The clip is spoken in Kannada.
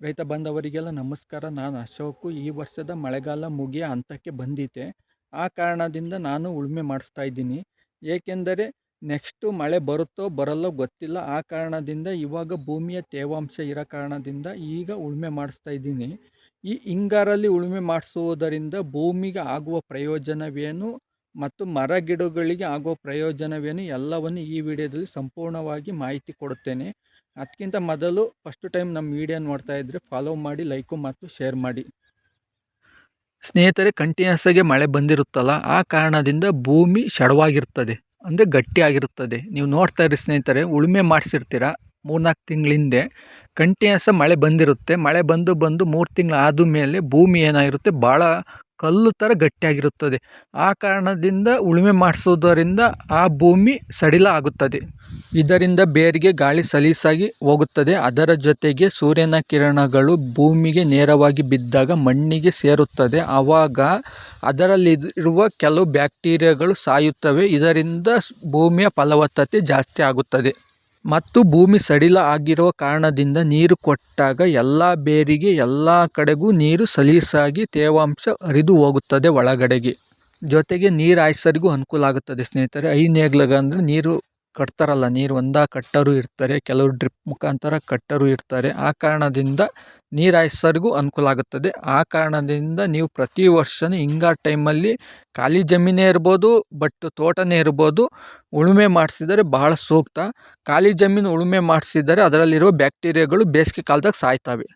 ರೈತ ಬಂದವರಿಗೆಲ್ಲ ನಮಸ್ಕಾರ. ನಾನು ಅಶೋಕು. ಈ ವರ್ಷದ ಮಳೆಗಾಲ ಮುಗಿಯ ಹಂತಕ್ಕೆ ಬಂದಿದೆ. ಆ ಕಾರಣದಿಂದ ನಾನು ಉಳುಮೆ ಮಾಡಿಸ್ತಾ ಇದ್ದೀನಿ. ಏಕೆಂದರೆ ನೆಕ್ಸ್ಟು ಮಳೆ ಬರುತ್ತೋ ಬರಲ್ಲೋ ಗೊತ್ತಿಲ್ಲ. ಆ ಕಾರಣದಿಂದ ಇವಾಗ ಭೂಮಿಯ ತೇವಾಂಶ ಇರೋ ಕಾರಣದಿಂದ ಈಗ ಉಳುಮೆ ಮಾಡಿಸ್ತಾ ಇದ್ದೀನಿ. ಈ ಹಿಂಗಾರಲ್ಲಿ ಉಳುಮೆ ಮಾಡಿಸುವುದರಿಂದ ಭೂಮಿಗೆ ಆಗುವ ಪ್ರಯೋಜನವೇನು? ಮತ್ತು ಮರ ಗಿಡಗಳಿಗೆ ಆಗುವ ಪ್ರಯೋಜನವೇನು ಎಲ್ಲವನ್ನು ಈ ವಿಡಿಯೋದಲ್ಲಿ ಸಂಪೂರ್ಣವಾಗಿ ಮಾಹಿತಿ ಕೊಡುತ್ತೇನೆ. ಅದಕ್ಕಿಂತ ಮೊದಲು ಫಸ್ಟ್ ಟೈಮ್ ನಮ್ಮ ವಿಡಿಯೋ ನೋಡ್ತಾ ಇದ್ದರೆ ಫಾಲೋ ಮಾಡಿ ಲೈಕು ಮತ್ತು ಶೇರ್ ಮಾಡಿ. ಸ್ನೇಹಿತರೆ ಕಂಟಿನ್ಯೂಸ್ ಆಗಿ ಮಳೆ ಬಂದಿರುತ್ತಲ್ಲ, ಆ ಕಾರಣದಿಂದ ಭೂಮಿ ಶಡವಾಗಿರ್ತದೆ, ಅಂದರೆ ಗಟ್ಟಿಯಾಗಿರುತ್ತದೆ ನೀವು ನೋಡ್ತಾ ಇರಿ ಸ್ನೇಹಿತರೆ, ಉಳುಮೆ ಮಾಡಿಸಿರ್ತೀರ? ಮೂರ್ನಾಲ್ಕು ತಿಂಗಳ ಹಿಂದೆ ಕಂಟಿನ್ಯೂಸ್ ಮಳೆ ಬಂದಿರುತ್ತೆ. ಮಳೆ ಬಂದು ಬಂದು ಮೂರು ತಿಂಗಳು ಆದ ಮೇಲೆ ಭೂಮಿ ಏನಾಗಿರುತ್ತೆ? ಭಾಳ ಕಲ್ಲು ಥರ ಗಟ್ಟಿಯಾಗಿರುತ್ತದೆ. ಆ ಕಾರಣದಿಂದ ಉಳುಮೆ ಮಾಡಿಸುವುದರಿಂದ ಆ ಭೂಮಿ ಸಡಿಲ ಆಗುತ್ತದೆ. ಇದರಿಂದ ಬೇರಿಗೆ ಗಾಳಿ ಸಲೀಸಾಗಿ ಹೋಗುತ್ತದೆ. ಅದರ ಜೊತೆಗೆ ಸೂರ್ಯನ ಕಿರಣಗಳು ಭೂಮಿಗೆ ನೇರವಾಗಿ ಬಿದ್ದಾಗ ಮಣ್ಣಿಗೆ ಸೇರುತ್ತದೆ. ಆವಾಗ ಅದರಲ್ಲಿರುವ ಕೆಲವು ಬ್ಯಾಕ್ಟೀರಿಯಾಗಳು ಸಾಯುತ್ತವೆ. ಇದರಿಂದ ಭೂಮಿಯ ಫಲವತ್ತತೆ ಜಾಸ್ತಿ ಆಗುತ್ತದೆ. ಮತ್ತು ಭೂಮಿ ಸಡಿಲ ಆಗಿರೋ ಕಾರಣದಿಂದ ನೀರು ಕೊಟ್ಟಾಗ ಎಲ್ಲ ಬೇರಿಗೆ ಎಲ್ಲ ಕಡೆಗೂ ನೀರು ಸಲೀಸಾಗಿ ತೇವಾಂಶ ಹರಿದು ಹೋಗುತ್ತದೆ ಒಳಗಡೆಗೆ. ಜೊತೆಗೆ ನೀರು ಹಾಯ್ಸೋರಿಗೂ ಅನುಕೂಲ ಆಗುತ್ತದೆ ಸ್ನೇಹಿತರೆ. ಐ ನೇಗ್ಲಗ ಅಂದರೆ ನೀರು ಕಟ್ತಾರಲ್ಲ, ನೀರು ಒಂದಾ ಕಟ್ಟರು ಇರ್ತಾರೆ, ಕೆಲವರು ಡ್ರಿಪ್ ಮುಖಾಂತರ ಕಟ್ಟರು ಇರ್ತಾರೆ. ಆ ಕಾರಣದಿಂದ ನೀರು ಹಾಯ್ಸೋರಿಗೂ ಅನುಕೂಲ ಆಗುತ್ತದೆ ಆ ಕಾರಣದಿಂದ ನೀವು ಪ್ರತಿ ವರ್ಷವೂ ಹಿಂಗಾರು ಟೈಮಲ್ಲಿ ಖಾಲಿ ಜಮೀನೇ ಇರ್ಬೋದು, ಬಟ್ ತೋಟನೇ ಇರ್ಬೋದು, ಉಳುಮೆ ಮಾಡಿಸಿದರೆ ಬಹಳ ಸೂಕ್ತ. ಖಾಲಿ ಜಮೀನು ಉಳುಮೆ ಮಾಡಿಸಿದರೆ ಅದರಲ್ಲಿರುವ ಬ್ಯಾಕ್ಟೀರಿಯಾಗಳು ಬೇಸಿಗೆ ಕಾಲದಾಗ ಸಾಯ್ತವೆ.